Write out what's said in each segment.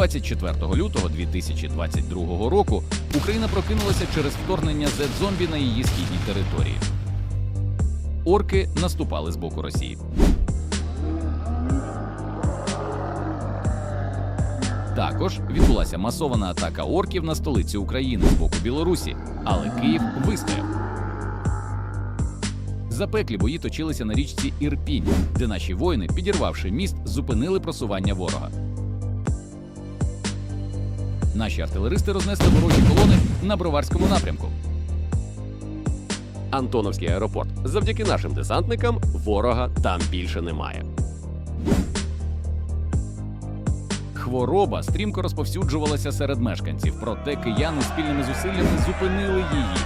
24 лютого 2022 року Україна прокинулася через вторгнення зет-зомбі на її східній території. Орки наступали з боку Росії. Також відбулася масована атака орків на столицю України з боку Білорусі, але Київ вистояв. Запеклі бої точилися на річці Ірпінь, де наші воїни, підірвавши міст, зупинили просування ворога. Наші артилеристи рознесли ворожі колони на броварському напрямку. Антоновський аеропорт. Завдяки нашим десантникам ворога там більше немає. Хвороба стрімко розповсюджувалася серед мешканців, проте кияни спільними зусиллями зупинили її.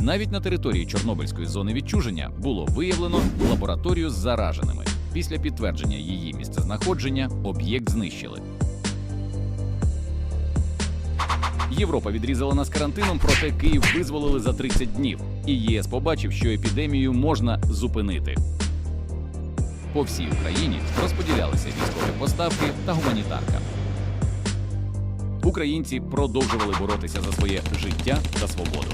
Навіть на території Чорнобильської зони відчуження було виявлено лабораторію з зараженими. Після підтвердження її місцезнаходження об'єкт знищили. Європа відрізала нас карантином, проте Київ визволили за 30 днів, і ЄС побачив, що епідемію можна зупинити. По всій Україні розподілялися військові поставки та гуманітарка. Українці продовжували боротися за своє життя та свободу.